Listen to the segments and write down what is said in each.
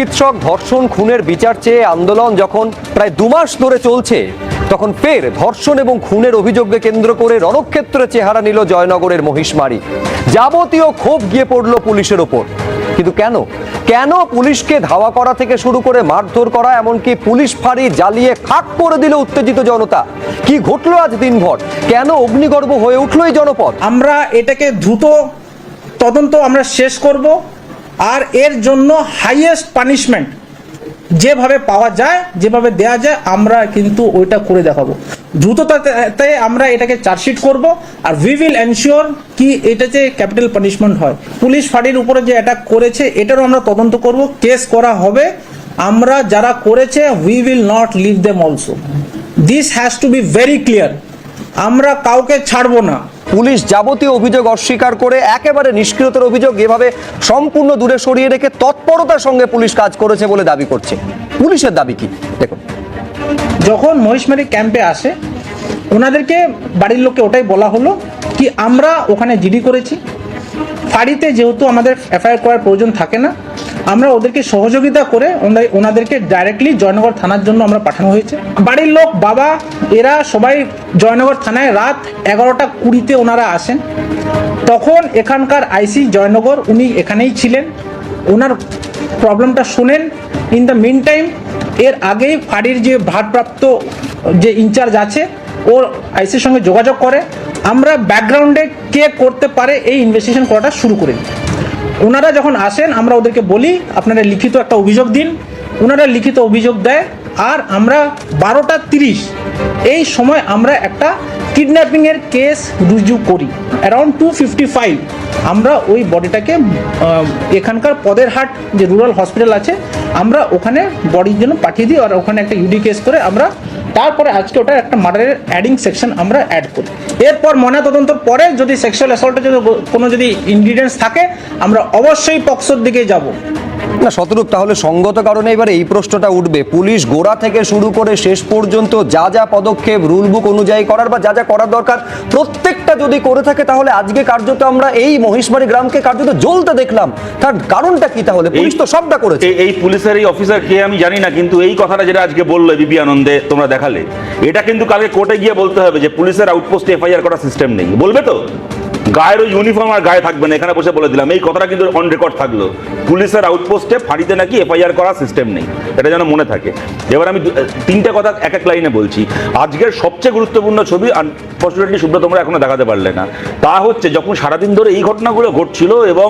চিকিৎসক ধর্ষণ খুনের বিচার চেয়ে আন্দোলন যখন প্রায় দু মাস ধরে চলছে, তখন ফের ধর্ষণ এবং খুনের অভিযোগকে কেন্দ্র করে রণক্ষেত্রে চেহারা নিল জয়নগরের মহিষমারি। যাবতীয় ক্ষোভ গিয়ে পড়ল পুলিশের ওপর। কিন্তু কেন? কেন পুলিশকে ধাওয়া করা থেকে শুরু করে মারধর করা, এমনকি পুলিশ ফাঁড়ি জ্বালিয়ে খাক করে দিল উত্তেজিত জনতা? কি ঘটলো আজ দিনভর? কেন অগ্নিগর্ভ হয়ে উঠল এই জনপদ? আমরা এটাকে দ্রুত তদন্ত আমরা শেষ করব। আর এর জন্য হাইয়েস্ট পানিশমেন্ট যেভাবে পাওয়া যায়, যেভাবে দেয়া যায়, আমরা কিন্তু ওইটা করে দেখাবো। দ্রুততাতে আমরা এটাকে চার্জশিট করব আর উই উইল এনশিওর কি এটা যে ক্যাপিটাল পানিশমেন্ট হয়। পুলিশ ফাঁড়ির উপরে যে অ্যাটাক করেছে, এটারও আমরা তদন্ত করব। কেস করা হবে। আমরা যারা করেছে we will not leave them also this has to be very clear আমরা কাউকে ছাড়বো না। পুলিশ যাবতীয় অভিযোগ অস্বীকার করে একেবারে নিষ্ক্রিয়তার অভিযোগ এভাবে সম্পূর্ণ দূরে সরিয়ে রেখে তৎপরতার সঙ্গে পুলিশ কাজ করেছে বলে দাবি করছে। পুলিশের দাবি কি? দেখুন। যখন মহিষমারি ক্যাম্পে আসে, ওনাদেরকে বাড়ির লোককে ওটাই বলা হলো কি আমরা ওখানে জিডি করেছি। ফাঁড়িতে যেহেতু আমাদের এফআইআর করার প্রয়োজন থাকে না আমরা ওদেরকে সহযোগিতা করে ওনা- ওনাদেরকে ডাইরেক্টলি জয়নগর থানার জন্য আমরা পাঠানো হয়েছে। বাড়ির লোক, বাবা, এরা সবাই জয়নগর থানায় রাত এগারোটা কুড়িতে ওনারা আসেন। তখন এখানকার আইসি জয়নগর, উনি এখানেই ছিলেন। ওনার প্রবলেমটা শুনেন। ইন দ্য মিন টাইম এর আগেই ফাঁড়ির যে ভারপ্রাপ্ত যে ইনচার্জ আছে, ওর আইসির সঙ্গে যোগাযোগ করে। আমরা ব্যাকগ্রাউন্ডে কে করতে পারে এই ইনভেস্টিগেশন করাটা শুরু করি ওনারা যখন আসেন, আমরা ওদেরকে বলি, আপনারা লিখিত একটা অভিযোগ দিন। ওনারা লিখিত অভিযোগ দেয়, আর আমরা বারোটা তিরিশ, এই সময় আমরা একটা কিডন্যাপিংয়ের কেস রুজু করি। অ্যারাউন্ড টু ফিফটি ফাইভ আমরা ওই বডিটাকে এখানকার পদের হাট, যে রুরাল হসপিটাল আছে আমরা ওখানে বডির জন্য পাঠিয়ে দিই আর ওখানে একটা ইউডি কেস করে আমরা তারপরে আজকে ওটা একটা মার্ডারের অ্যাডিং সেকশন আমরা অ্যাড করি। এরপর ময়নাতদন্তর পরে যদি সেক্সুয়াল অ্যাসল্টের যদি কোনো যদি ইনগ্রিডিয়েন্টস থাকে, আমরা অবশ্যই পক্সোর দিকে যাব। না শতরূপ তাহলে সঙ্গত কারণে এবার এই প্রশ্নটা উঠবে। পুলিশ গোড়া থেকে শুরু করে শেষ পর্যন্ত যা যা পদক্ষেপ রুল বুক অনুযায়ী করার বা যা যা করার দরকার প্রত্যেকটা যদি করে থাকে তাহলে আজকে কার্যত আমরা এই মহিষমারি গ্রামকে কার্যত জ্বলতে দেখলাম। তার কারণটা কি তাহলে? পুলিশ তো সবটা করেছে। এই- এই পুলিশের এই অফিসার কে আমি জানি না কিন্তু এই কথাটা যেটা আজকে বলল বিবি আনন্দে তোমরা দেখালে। এটা কিন্তু কালকে কোর্টে গিয়ে বলতে হবে যে পুলিশের আউটপোস্টে এফআইআর করার সিস্টেম নেই। বলবে তো? গায়ের ওই ইউনিফর্ম আর গায়ে থাকবে না, এখানে বসে বলে দিলাম। এই কথাটা কিন্তু অন রেকর্ড থাকল। পুলিশের আউটপোস্টে ফাঁড়িতে নাকি এফআইআর করার সিস্টেম নেই, এটা যেন মনে থাকে। এবার আমি তিনটে কথা এক এক লাইনে বলছি। আজকের সবচেয়ে গুরুত্বপূর্ণ ছবি আনফর্চুনেটলি সুব্রত, তোমরা এখনও দেখাতে পারলে না। তা হচ্ছে, যখন সারাদিন ধরে এই ঘটনাগুলো ঘটছিল এবং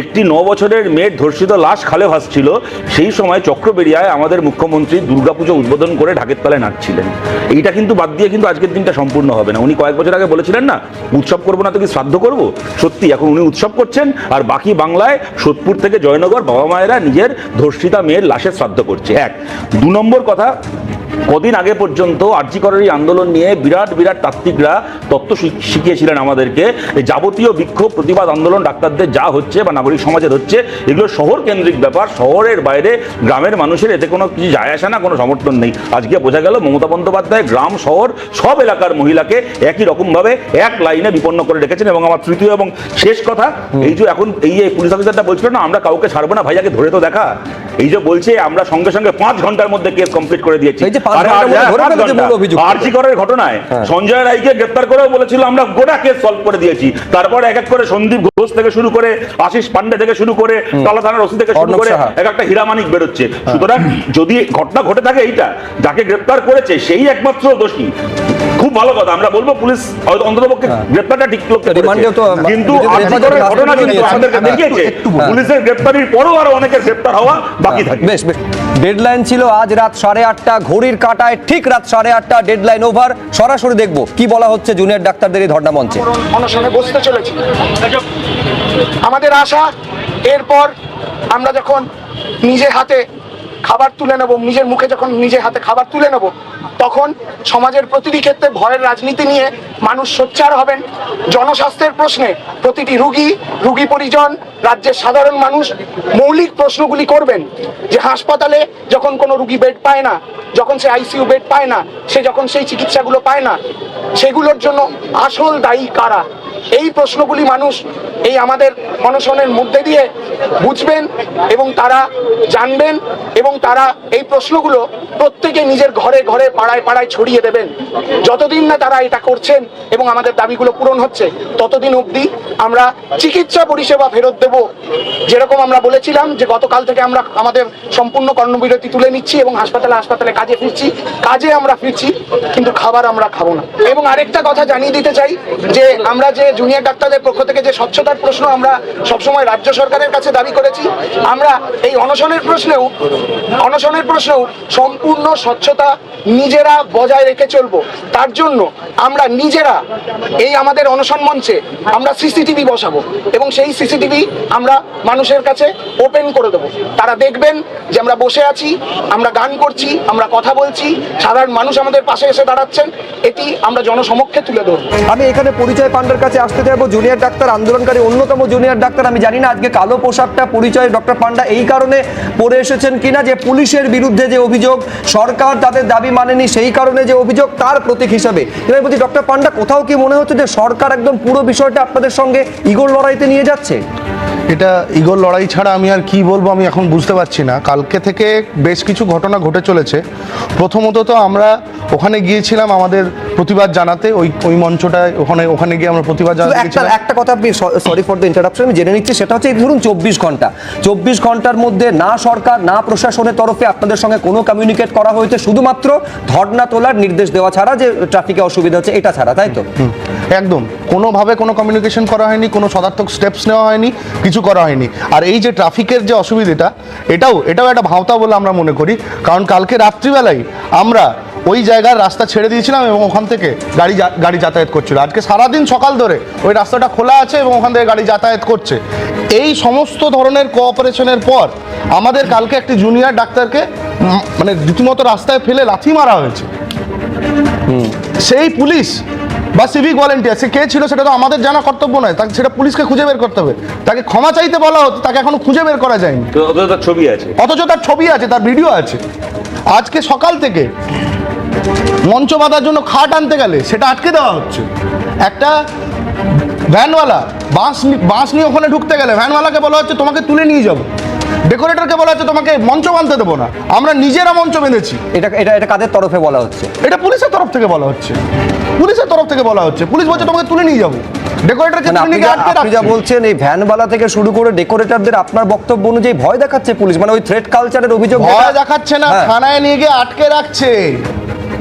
একটি ন বছরের মেয়ের ধর্ষিত লাশ খালে ভাসছিল, সেই সময় চক্রবেরিয়ায় আমাদের মুখ্যমন্ত্রী দুর্গাপুজো উদ্বোধন করে ঢাকের তলায় নাচছিলেন। এইটা কিন্তু বাদ দিয়ে কিন্তু আজকের দিনটা সম্পূর্ণ হবে না। উনি কয়েক বছর আগে বলেছিলেন না, উৎসব করব না তো কি শ্রাদ্ধ করব? সত্যি, এখন উনি উৎসব করছেন, আর বাকি বাংলায় সোদপুর থেকে জয়নগর বাবা মায়েরা নিজের ধর্ষিতা মেয়ের লাশের শ্রাদ্ধ করছে। এক। দু নম্বর কথা কদিন আগে পর্যন্ত আর্যিকরের এই আন্দোলন নিয়ে বিরাট বিরাট তাত্ত্বিকরা তত্ত্ব শিখ- শিখিয়েছিলেন আমাদেরকে। যাবতীয় বিক্ষোভ, প্রতিবাদ আন্দোলন ডাক্তারদের যা হচ্ছে বা নাগরিক সমাজের হচ্ছে, এগুলো শহর কেন্দ্রিক ব্যাপার। শহরের বাইরে গ্রামের মানুষের এতে কোনো কিছু যায় আসে না, কোনো সমর্থন নেই। আজকে বোঝা গেল মমতা বন্দ্যোপাধ্যায় গ্রাম, শহর, সব এলাকার মহিলাকে একই রকমভাবে এক লাইনে বিপন্ন করে রেখেছেন। এবং আমার তৃতীয় এবং শেষ কথা, এই যে এখন এই পুলিশ অফিসারটা বলছিল না, আমরা কাউকে ছাড়বো না, ভাইয়াকে ধরে তো দেখা। এই যে বলছে আমরা সঙ্গে সঙ্গে পাঁচ ঘণ্টার মধ্যে কেস কমপ্লিট করে দিয়েছি। আরজি করের ঘটনায় হ্যাঁ। সঞ্জয় রায়কে গ্রেপ্তার করেও বলেছিল আমরা গোটা কেস সলভ করে দিয়েছি। তারপর এক এক করে সন্দীপ ঘোষ থেকে শুরু করে আশিস পান্ডে থেকে শুরু করে টালা থানার ওসি থেকে শুরু করে এক একটা হীরামানিক বেরোচ্ছে। সুতরাং যদি ঘটনা ঘটে থাকে এইটা যাকে গ্রেপ্তার করেছে সেই একমাত্র দোষী। খুব ভালো কথা আমরা বলব পুলিশ হয়তো অন্ততপক্ষে গ্রেপ্তারটা ঠিক লোককে কিন্তু ঘটনা কিন্তু আমাদেরকে দেখিয়েছে। পুলিশের গ্রেপ্তারির পরও আরও অনেকের গ্রেপ্তার হওয়া বাকি থাকে। বেশ বেশ। ডেডলাইন ছিল আজ রাত সাড়ে আটটা ঘড়ির কাটায় ঠিক রাত সাড়ে আটটা ডেডলাইন ওভার সরাসরি দেখব কি বলা হচ্ছে জুনিয়র ডাক্তারদের এই ধর্ণা মঞ্চে। অনশনে বসতে চলেছি। আমাদের আশা এরপর আমরা যখন নিজে হাতে খাবার তুলে নেব, নিজের মুখে যখন নিজের হাতে খাবার তুলে নেব, তখন সমাজের প্রতিটি ক্ষেত্রে ভয়ের রাজনীতি নিয়ে মানুষ সোচ্চার হবেন। জনস্বাস্থ্যের প্রশ্নে প্রতিটি রুগী রুগী পরিজন, রাজ্যের সাধারণ মানুষ মৌলিক প্রশ্নগুলি করবেন। যে হাসপাতালে যখন কোনো রুগী বেড পায় না, যখন সে আইসিইউ বেড পায় না, সে যখন সেই চিকিৎসাগুলো পায় না, সেগুলোর জন্য আসল দায়ী কারা? এই প্রশ্নগুলি মানুষ এই আমাদের অনশনের মধ্যে দিয়ে বুঝবেন এবং তারা জানবেন এবং তারা এই প্রশ্নগুলো প্রত্যেকে নিজের ঘরে ঘরে পাড়ায় পাড়ায় ছড়িয়ে দেবেন। যতদিন না তারা এটা করছেন এবং আমাদের দাবিগুলো পূরণ হচ্ছে, ততদিন অবধি আমরা চিকিৎসা পরিষেবা ফেরত দেব। যেরকম আমরা বলেছিলাম যে গতকাল থেকে আমরা আমাদের সম্পূর্ণ কর্মবিরতি তুলে নিচ্ছি এবং হাসপাতালে হাসপাতালে কাজে ফিরছি, কাজে আমরা ফিরছি, কিন্তু খাবার আমরা খাব না। এবং আরেকটা কথা জানিয়ে দিতে চাই যে আমরা যে জুনিয়র ডাক্তারদের পক্ষ থেকে যে স্বচ্ছতার প্রশ্ন আমরা সবসময় রাজ্য সরকারের কাছে দাবি করেছি, আমরা এই অনশনের প্রশ্নেও অনশনের প্রশ্নেও সম্পূর্ণ স্বচ্ছতা নিজেরা বজায় রেখে চলবো। তার জন্য আমরা নিজেরা এই আমাদের অনশন মঞ্চে আমরা সিসিটিভি বসাবো এবং সেই সিসিটিভি আমরা মানুষের কাছে ওপেন করে দেবো। তারা দেখবেন যে আমরা বসে আছি, আমরা গান করছি, আমরা কথা বলছি, সাধারণ মানুষ আমাদের পাশে এসে দাঁড়াচ্ছেন, এটি আমরা জনসমক্ষে তুলে ধরবো। আমি এখানে পরিচয় পান্ডার কাছে আসতে চাইব জুনিয়র ডাক্তার, আন্দোলনকারী, অন্যতম জুনিয়র ডাক্তার। আমি জানি না আজকে কালো পোশাকটা, পরিচয় ডক্টর পান্ডা এই কারণে পড়ে এসেছেন কিনা, যে পুলিশের বিরুদ্ধে যে অভিযোগ, সরকার তাদের দাবি মানেনি, সেই কারণে যে অভিযোগ, তার প্রতীক হিসাবে। এবার বলছি, ডক্টর পান্ডা, কোথাও কি মনে হচ্ছে যে সরকার একদম পুরো বিষয়টা আপনাদের সঙ্গে ইগোর লড়াইতে নিয়ে যাচ্ছে? এটা ইগোর লড়াই ছাড়া আমি আর কি বলব, আমি এখন বুঝতে পারছি না। কালকে থেকে বেশ কিছু ঘটনা ঘটে চলেছে। প্রথমত তো আমরা ওখানে গিয়েছিলাম আমাদের প্রতিবাদ জানাতে, ওই ওই মঞ্চটায়, ওখানে ওখানে গিয়ে আমরা প্রতিবাদ একটা একটা কথা আপনি সরি ফর দ্য ইন্টারাপশন আমি জেনে নিচ্ছি সেটা হচ্ছে ধরুন চব্বিশ ঘণ্টা। চব্বিশ ঘণ্টার মধ্যে না সরকার না প্রশাসনের তরফে আপনাদের সঙ্গে কোনো কমিউনিকেট করা হয়েছে শুধুমাত্র ধর্ণা তোলার নির্দেশ দেওয়া ছাড়া যে ট্রাফিকে অসুবিধা হচ্ছে এটা ছাড়া তাই তো? একদম। কোনোভাবে কোনো কমিউনিকেশন করা হয়নি কোনো সদার্থক স্টেপস নেওয়া হয়নি কিছু করা হয়নি। আর এই যে ট্রাফিকের যে অসুবিধাটা এটাও এটাও একটা ভাওতা বলে আমরা মনে করি। কারণ কালকে রাত্রিবেলায় আমরা ওই জায়গার রাস্তা ছেড়ে দিয়েছিলাম এবং ওখান থেকে গাড়ি গাড়ি যাতায়াত করছিল। আজকে সারাদিন সকাল ধরে ওই রাস্তাটা খোলা আছে এবং ওখান থেকে গাড়ি যাতায়াত করছে। এই সমস্ত ধরনের কোঅপারেশনের পর আমাদের কালকে একটি জুনিয়র ডাক্তারকে মানে রীতিমতো রাস্তায় ফেলে লাথি মারা হয়েছে। সেই পুলিশ বা সিভিক ভলেন্টিয়ার সে কে ছিল সেটা তো আমাদের জানা কর্তব্য নয় তাকে সেটা পুলিশকে খুঁজে বের করতে হবে। তাকে ক্ষমা চাইতে বলা হতো তাকে এখনও খুঁজে বের করা যায়নি। ওদের তার ছবি আছে। অথচ তার ছবি আছে তার ভিডিও আছে। আজকে সকাল থেকে মঞ্চ বাঁধার জন্য খাট আনতে গেলে সেটা আটকে দেওয়া হচ্ছে। একটা ভ্যানওয়ালা বাঁশ নি- বাঁশ নিয়ে ওখানে ঢুকতে গেলে ভ্যানওয়ালাকে বলা হচ্ছে তোমাকে তুলে নিয়ে যাব। ডেকোরেটরকে বলা হচ্ছে তোমাকে মঞ্চ বাঁধতে দেবো না। আমরা নিজেরা মঞ্চ বেঁধেছি। এটা এটা এটা কাদের তরফে বলা হচ্ছে? এটা পুলিশের তরফ থেকে বলা হচ্ছে। পুলিশের তরফ থেকে বলা হচ্ছে। পুলিশ বলছে তোমাকে তুলে নিয়ে যাব। ডেকোরেটরকে মানে তুলে আপনি নিয়ে আটকে আপনি যা বলছেন এই ভ্যানওয়ালা থেকে শুরু করে ডেকোরেটরদের আপনার বক্তব্য অনুযায়ী ভয় দেখাচ্ছে পুলিশ। মানে ওই থ্রেট কালচারের অভিযোগ ভয় দেখাচ্ছে না হ্যাঁ। থানায় নিয়ে গিয়ে আটকে রাখছে।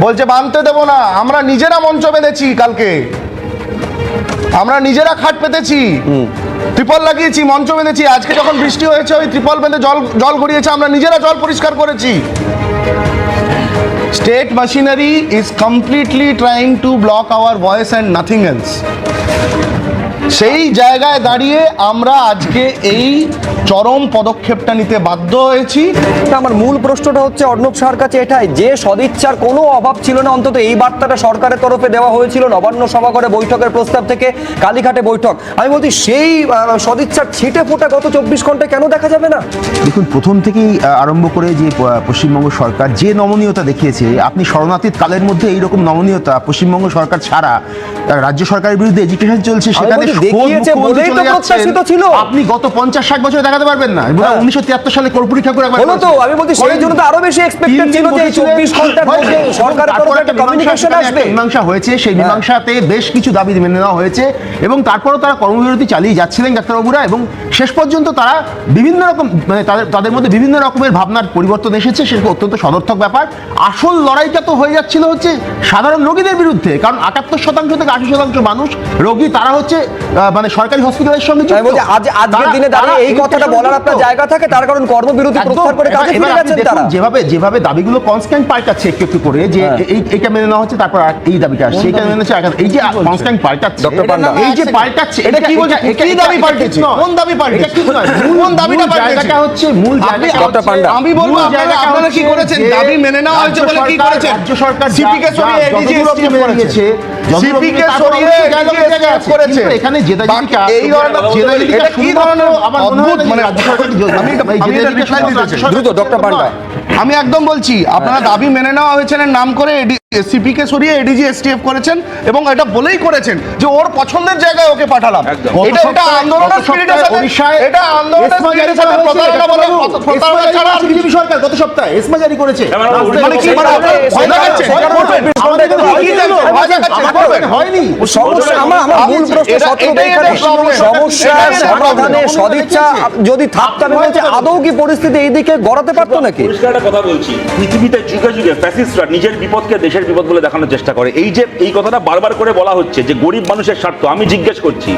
বলছে বানতে দেবো না। আমরা নিজেরা মঞ্চ বেঁধেছি কালকে। আমরা নিজেরা খাট পেতেছি। ত্রিপল লাগিয়েছি মঞ্চ বেঁধেছি। আজকে যখন বৃষ্টি হয়েছে ওই ত্রিপল বেঁধে জল জল গড়িয়েছে। আমরা নিজেরা জল পরিষ্কার করেছি। State machinery is completely trying to block our voice and nothing else সেই জায়গায় দাঁড়িয়ে আমরা আজকে এই চরম পদক্ষেপটা নিতে বাধ্য হয়েছি। আমার মূল প্রশ্নটা হচ্ছে অর্ণব সাহার কাছে এটাই যে সদিচ্ছার কোনো অভাব ছিল না অন্তত এই বার্তাটা সরকারের তরফে দেওয়া হয়েছিল নবান্ন সভাঘরে বৈঠকের প্রস্তাব থেকে কালীঘাটে বৈঠক। আমি বলছি সেই সদিচ্ছার ছিটে ফোটা গত চব্বিশ ঘন্টায় কেন দেখা যাবে না? দেখুন প্রথম থেকেই আরম্ভ করে যে পশ্চিমবঙ্গ সরকার যে নমনীয়তা দেখিয়েছে আপনি শরণার্থীর কালের মধ্যে এইরকম নমনীয়তা পশ্চিমবঙ্গ সরকার ছাড়া রাজ্য সরকারের বিরুদ্ধে এডুকেশন চলছে সেখানে দেখিয়েছে বলেই তো প্রত্যাশিত ছিল। আপনি গত পঞ্চাশ ষাট বছরে দেখাতে পারবেন না হ্যাঁ। উনিশশো তিয়াত্তর সালে কর্পূরী ঠাকুর একবার তো আমি বলছি সেই জন্য তো আরও বেশি এক্সপেক্টেড ছিল যে চব্বিশ ঘণ্টার মধ্যে। সরকারের তরফে একটা কমিউনিকেশন আসবে মীমাংসা হয়েছে সেই হ্যাঁ। মীমাংসাতে বেশ কিছু দাবি মেনে নেওয়া হয়েছে এবং তারপরেও তারা কর্মবিরতি চালিয়ে যাচ্ছিলেন ডাক্তারবাবুরা এবং শেষ পর্যন্ত তারা বিভিন্ন রকম মানে তাদের তাদের মধ্যে বিভিন্ন রকমের ভাবনার পরিবর্তন এসেছে সেটা অত্যন্ত সদর্থক ব্যাপার আসল লড়াইটা তো হয়ে যাচ্ছিল হচ্ছে সাধারণ রোগীদের বিরুদ্ধে কারণ আটাত্তর শতাংশ থেকে আশি শতাংশ মানুষ রোগী তারা হচ্ছে মানে সরকারি হসপিটালের সঙ্গে আজ আজকের দিনে দাঁড়িয়ে এই কথাটা সঙ্গে বলার আপনার জায়গা থাকে তার কারণ কর্মবিরতি প্রত্যাহার করে কাজে ফিরে গেছেন তারা যেভাবে যেভাবে দাবিগুলো কনস্ট্যান্ট পাল্টাচ্ছে একটু একটু করে যে হ্যাঁ। এই এইটা মেনে নেওয়া হচ্ছে তারপর এই দাবিটা আসছে এইটা মেনে নেওয়া এই যে কনস্ট্যান্ট পাল্টাচ্ছে ডক্টর পান্ডা। এই যে পাল্টাচ্ছে এটা কি বলছে? কি দাবি এটা পাল্টেছে? কোন দাবি পাল্টেছে? এটা নয়। কোন দাবিটা পাল্টেছে? হচ্ছে মূল জায়গাটা ডক্টর পান্ডা। আমি বলব আপনারা আপনারা কি করেছেন দাবি মেনে নেওয়া হয়েছে বলে কি করেছেন রাজ্য সরকার সিপিকে সরিয়ে যা- এডিজি যতদূর মেনে নিয়েছে, যদুর CP কে অভিযোগ, তারপর সরিয়ে। করেছে। এখানে জেদাজিকে এই ধরনের এটা কি ধরনের আমার মনে হয় মানে আমি দ্রুত, ডক্টর পান্ডা। একদম বলছি আপনারা দাবি মেনে নেওয়া হয়েছে নাম করে সিপি কে সরিয়ে এডিজি এসটিএফ করেছেন এবং এটা বলেই করেছেন যে ওর পছন্দের জায়গায় ওকে পাঠালাম। এটা এটা আন্দোলনের স্পিরিটের সাথে ওড়িশায় এটা আন্দোলনের স্পিরিটের সাথে প্রতারণা বলে প্রতারণা ছাড়া করেছে বিজেপি সরকার গত সপ্তাহে এসমা জারি করেছে। মানে মানে কি মানে আপনারা ভয় দেখাচ্ছেন? ভয় করবেন? আমাদের কি হয়নি। সমস্যা আমার আমার মূল প্রশ্ন সমাধানে সদিচ্ছা যদি থাকতো আমি আদৌ কি পরিস্থিতি এইদিকে গড়াতে পারতো নাকি? একটা কথা বলছি। পৃথিবীতে যুগে যুগে ফ্যাসিস্টরা নিজের বিপদকে দেশের বিপদ বলে দেখানোর চেষ্টা করে। এই যে এই কথাটা বারবার করে বলা হচ্ছে যে গরিব মানুষের স্বার্থ আমি জিজ্ঞেস করছি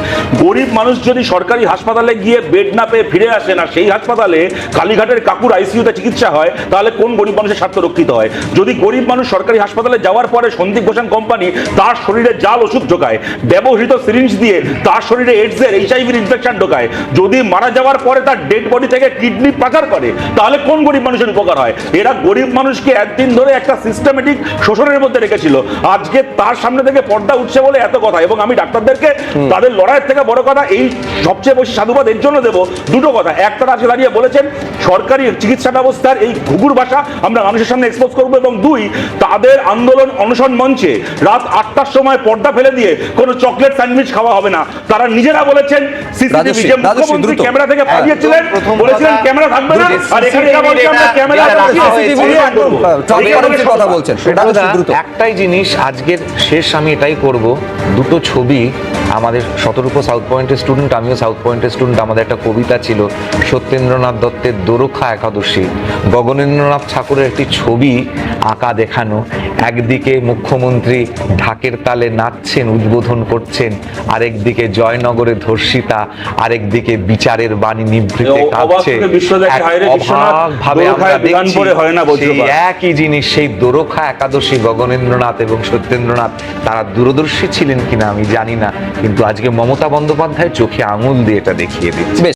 গরিব মানুষ যদি সরকারি হাসপাতালে গিয়ে বেড না পেয়ে ফিরে আসে না সেই হাসপাতালে কালীঘাটের কাকুর আইসিইউতে চিকিৎসা হয় তাহলে কোন গরিব মানুষের স্বার্থ রক্ষিত হয়? যদি গরিব মানুষ সরকারি হাসপাতালে যাওয়ার পরে সন্দীপ ঘোষণ কোম্পানি তার শরীরে জাল ওষুধ ঢোকায় ব্যবহৃত সিরিঞ্জ দিয়ে তার শরীরে এইডসের এইচআইভির ইনফেকশন ঢোকায় যদি মারা যাওয়ার পরে তার ডেড বডি থেকে কিডনি পাচার করে তাহলে কোন গরিব মানুষের উপকার হয়? এরা গরিব মানুষকে একদিন ধরে একটা সিস্টেমেটিক শোষণের মধ্যে রেখেছিল। আজকে তার সামনে থেকে পর্দা উঠছে বলে এত কথা এবং আমি ডাক্তারদেরকে তাদের লড়াইয়ের থেকে বড় কথা এই সবচেয়ে বেশি সাধুবাদ এর জন্য দেবো। দুটো কথা। একটা আজকে দাঁড়িয়ে বলেছেন সরকারি চিকিৎসা ব্যবস্থার এই ঘুঘুর ভাষা আমরা মানুষের সামনে এক্সপোজ করব এবং দুই তাদের আন্দোলন অনশন মঞ্চে রাত আটটার সময় পর্দা ফেলে দিয়ে কোনো চকলেট স্যান্ডউইচ খাওয়া হবে না। তারা নিজেরা বলেছেন সিসিটিভি যে মুখ্যমন্ত্রী ক্যামেরা থেকে হ্যাঁ, পালিয়েছিলেন বলেছিলেন ক্যামেরা থাকবে না আর এখানে আমরা ক্যামেরা কথা বলছেন। একটাই জিনিস আজকের শেষ আমি এটাই করব দুটো ছবি আমাদের শতরূপ সাউথ পয়েন্টের স্টুডেন্ট আমিও সাউথ পয়েন্টের স্টুডেন্ট আমাদের একটা কবিতা ছিল সত্যেন্দ্রনাথ দত্তের দোরখা একাদশী। গগনেন্দ্রনাথ ঠাকুরের একটি ছবি আঁকা দেখানো। একদিকে মুখ্যমন্ত্রী ঢাকের তালে নাচছেন উদ্বোধন করছেন। আরেকদিকে জয়নগরে ধর্ষিতা আরেকদিকে বিচারের বাণী নিভৃতে কাঁদছে দোরখায় আমরা দেখছি সেই একই জিনিস সেই দোরখা একাদশী গগনেন্দ্রনাথ এবং সত্যেন্দ্রনাথ তারা দূরদর্শী ছিলেন কিনা আমি জানি না। কিন্তু আজকে মমতা বন্দ্যোপাধ্যায় চোখে আঙুল দিয়ে এটা দেখিয়ে দিচ্ছে।